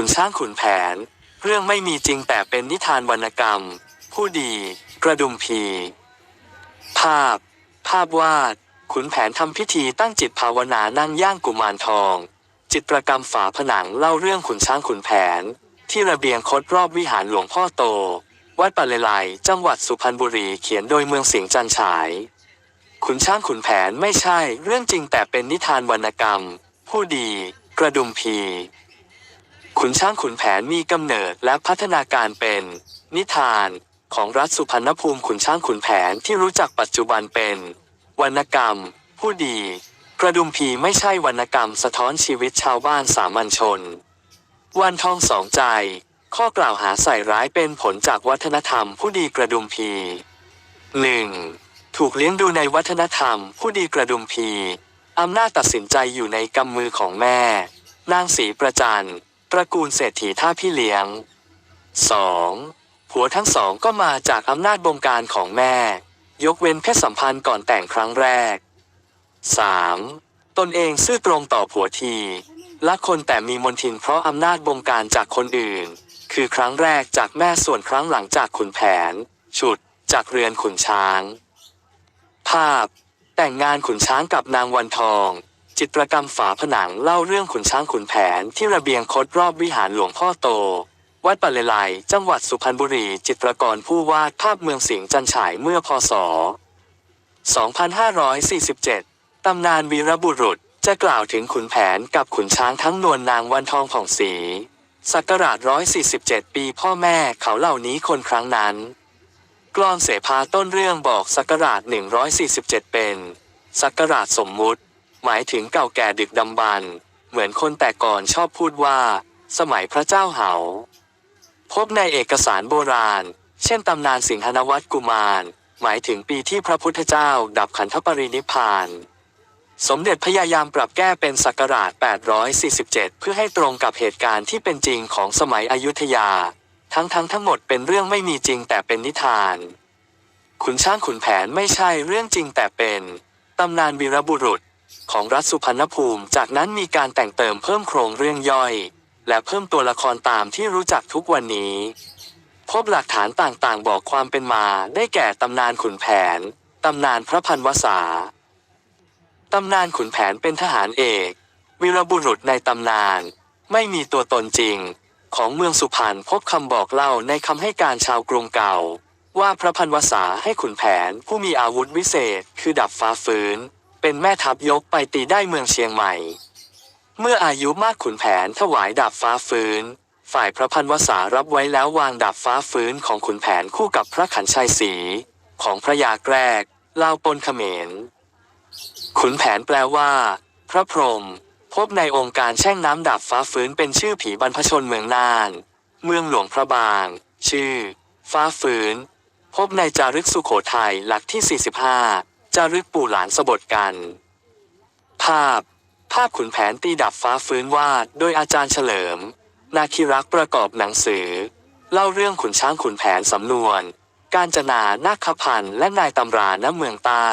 ขุนช้างขุนแผน เรื่องไม่มีจริงแต่เป็นนิทานวรรณกรรม ผู้ดี กระดุมพี ภาพ ภาพวาด ขุนแผนทำพิธีตั้งจิตภาวนานั่งย่างกุมารทอง จิตรกรรมฝาผนังเล่าเรื่องขุนช้างขุนแผน ที่ระเบียงคดรอบวิหารหลวงพ่อโต วัดปะเลไลจังหวัดสุพรรณบุรีเขียนโดยเมืองเสิงจันฉายขุนช้างขุนแผนไม่ใช่เรื่องจริงแต่เป็นนิทานวรรณกรรม ผู้ดี กระดุมพี ขุนช้างขุนแผนมีกำเนิดและพัฒนาการเป็น นิทานของรัฐสุพรรณภูมิขุนช้างขุนแผนที่รู้จักปัจจุบันเป็น วรรณกรรม ผู้ดี กระดุมพีไม่ใช่วรรณกรรมสะท้อนชีวิตชาวบ้านสามัญชน วันทองสองใจ ข้อกล่าวหาใส่ร้ายเป็นผลจากวัฒนธรรมผู้ดีกระดุมพีหนึ่งถูกเลี้ยงดูในวัฒนธรรมผู้ดีกระดุมพีอำนาจตัดสินใจอยู่ในกำมือของแม่ นางศรีประจัน ตระกูลเศรษฐีท่าพี่เลี้ยง 2. ผัวทั้งสองก็มาจากอำนาจบงการของแม่ ยกเว้นเพศสัมพันธ์ก่อนแต่งครั้งแรก 3. ตนเองซื่อตรงต่อผัวทีละคนแต่มีมนทินเพราะอำนาจบงการจากคนอื่น คือครั้งแรกจากแม่ส่วนครั้งหลังจากขุนแผน ฉุดจากเรือนขุนช้าง ภาพ แต่งงานขุนช้างกับนางวันทอง จิตรกรรมฝาผนังเล่าเรื่องขุนช้างขุนแผนที่ระเบียงคดรอบวิหารหลวงพ่อโต วัดปะเลไลจังหวัดสุพรรณบุรี จิตรกรผู้วาดภาพเมืองสิงห์จันฉายเมื่อพศ 2547 ตำนานวีรบุรุษจะกล่าวถึงขุนแผนกับขุนช้างทั้งนวลนางวันทองผ่องศรีศักราช147 ปีพ่อแม่เขาเหล่านี้คนครั้งนั้น กลอนเสภาต้นเรื่องบอกศักราช147 เป็นศักราชสมมุติ หมายถึงเก่าแก่ดึกดำบรรพ์เหมือนคนแต่ก่อนชอบพูดว่า สมัยพระเจ้าเหา พบในเอกสารโบราณ เช่นตำนานสิงหนวัตกุมาร หมายถึงปีที่พระพุทธเจ้าดับขันธปรินิพานสมเด็จพยายามปรับแก้เป็นศักราช 847 เพื่อให้ตรงกับเหตุการณ์ที่เป็นจริงของสมัยอยุธยา ทั้งทั้งทั้งหมดเป็นเรื่องไม่มีจริงแต่เป็นนิทาน ขุนช้างขุนแผนไม่ใช่เรื่องจริงแต่เป็น ตำนานวีรบุรุษ ของรัฐสุพรรณภูมิ จากนั้นมีการแต่งเติมเพิ่มโครงเรื่องย่อย และเพิ่มตัวละครตามที่รู้จักทุกวันนี้ พบหลักฐานต่างๆ บอกความเป็นมาได้แก่ตำนานขุนแผน ตำนานพระพันวษา ตำนานขุนแผนเป็นทหารเอกวีรบุรุษในตำนาน ไม่มีตัวตนจริง ของเมืองสุพรรณพบคำบอกเล่าในคำให้การชาวกรุงเก่า ว่าพระพันวษาให้ขุนแผนผู้มีอาวุธวิเศษ คือดับฟ้าฟื้น เป็นแม่ทัพยกไปตีได้เมืองเชียงใหม่ เมื่ออายุมากขุนแผนถวายดาบฟ้าฟื้น ฝ่ายพระพันวษารับไว้แล้ววางดาบฟ้าฟื้นของขุนแผนคู่กับพระขันชัยศรีของพระยาแกรกลาวปนเขมร ขุนแผนแปลว่า พระพรหมพบในองค์การแช่งน้ำดาบฟ้าฟื้นเป็นชื่อผีบรรพชนเมืองน่าน เมืองหลวงพระบาง ชื่อ ฟ้าฟื้น พบในจารึกสุโขทัยหลักที่ 45 จารึกปู่หลานสบทกัน ภาพ ภาพขุนแผนตีดับฟ้าฟื้นวาดโดยอาจารย์เฉลิม นาคิรักประกอบหนังสือ เล่าเรื่องขุนช้างขุนแผนสำนวน การจนานาคพันธ์และนายตำราณเมืองใต้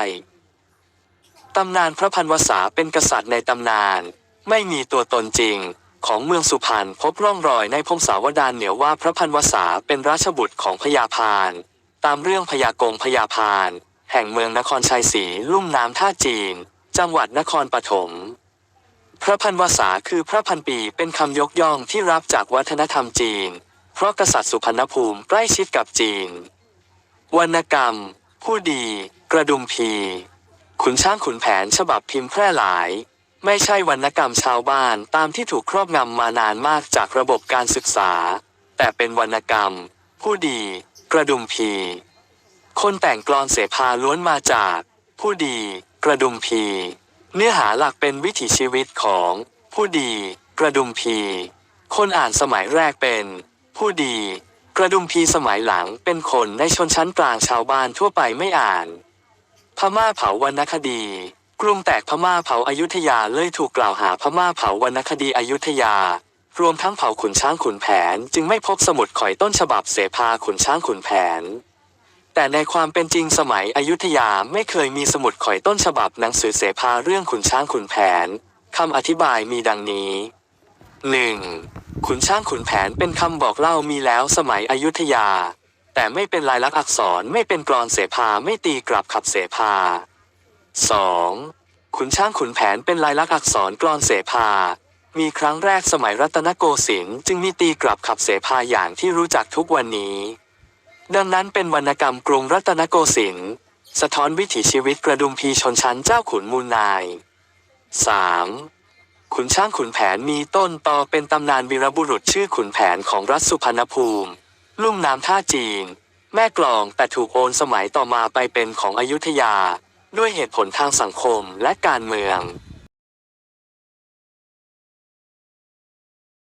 ตำนานพระพันวษาเป็นกษัตริย์ในตำนาน ไม่มีตัวตนจริง ของเมืองสุพรรณพบร่องรอยในพงศาวดารเหนียวว่าพระพันวษาเป็นราชบุตรของพญาพาน ตามเรื่องพญากงพญาพาน แห่งเมืองนครชัยศรีลุ่มน้ำท่าจีน จังหวัดนครปฐม พระพันวษาคือพระพันปีเป็นคำยกย่องที่รับจากวัฒนธรรมจีน เพราะกษัตริย์สุพรรณภูมิใกล้ชิดกับจีน วรรณกรรม ผู้ดี กระดุมพี ขุนช้างขุนแผนฉบับพิมพ์แพร่หลาย ไม่ใช่วรรณกรรมชาวบ้านตามที่ถูกครอบงำมานานมากจากระบบการศึกษา แต่เป็นวรรณกรรม ผู้ดี กระดุมพี คนแต่งกลอนเสภาล้วนมาจาก ผู้ดี กระดุมพี เนื้อหาหลักเป็นวิถีชีวิตของ ผู้ดี กระดุมพี คนอ่านสมัยแรกเป็น ผู้ดี กระดุมพีสมัยหลังเป็นคนในชนชั้นกลางชาวบ้านทั่วไปไม่อ่าน พม่าเผาวรรณคดีกรุงแตกพม่าเผาอายุทยาเลยถูกกล่าวหาพม่าเผาวรรณคดีอายุธยารวมทั้งเผาขุนช้างขุนแผน จึงไม่พบสมุดข่อยต้นฉบับเสภาขุนช้างขุนแผน แต่ในความเป็นจริงสมัยอยุธยาไม่เคยมีสมุดข่อยต้นฉบับหนังสือเสภาเรื่องขุนช้างขุนแผนคำอธิบายมีดังนี้ 1. ขุนช้างขุนแผนเป็นคำบอกเล่ามีแล้วสมัยอยุธยา แต่ไม่เป็นลายลักษณ์อักษรไม่เป็นกรอนเสภาไม่ตีกลับขับเสภา 2. ขุนช้างขุนแผนเป็นลายลักษณ์อักษรกรอนเสภา มีครั้งแรกสมัยรัตนโกสินทร์จึงมีตีกลับขับเสภาอย่างที่รู้จักทุกวันนี้ ดังนั้นเป็นวรรณกรรมกรุงรัตนโกสินทร์สะท้อนวิถีชีวิตกระดุมพีชนชั้นเจ้าขุนมูลนาย 3. ขุนช้างขุนแผนมีต้นตอเป็นตำนานวีรบุรุษชื่อขุนแผนของรัฐสุพรรณภูมิ ลุ่มน้ำท่าจีน แม่กลองแต่ถูกโอนสมัยต่อมาไปเป็นของอยุธยา ด้วยเหตุผลทางสังคมและการเมือง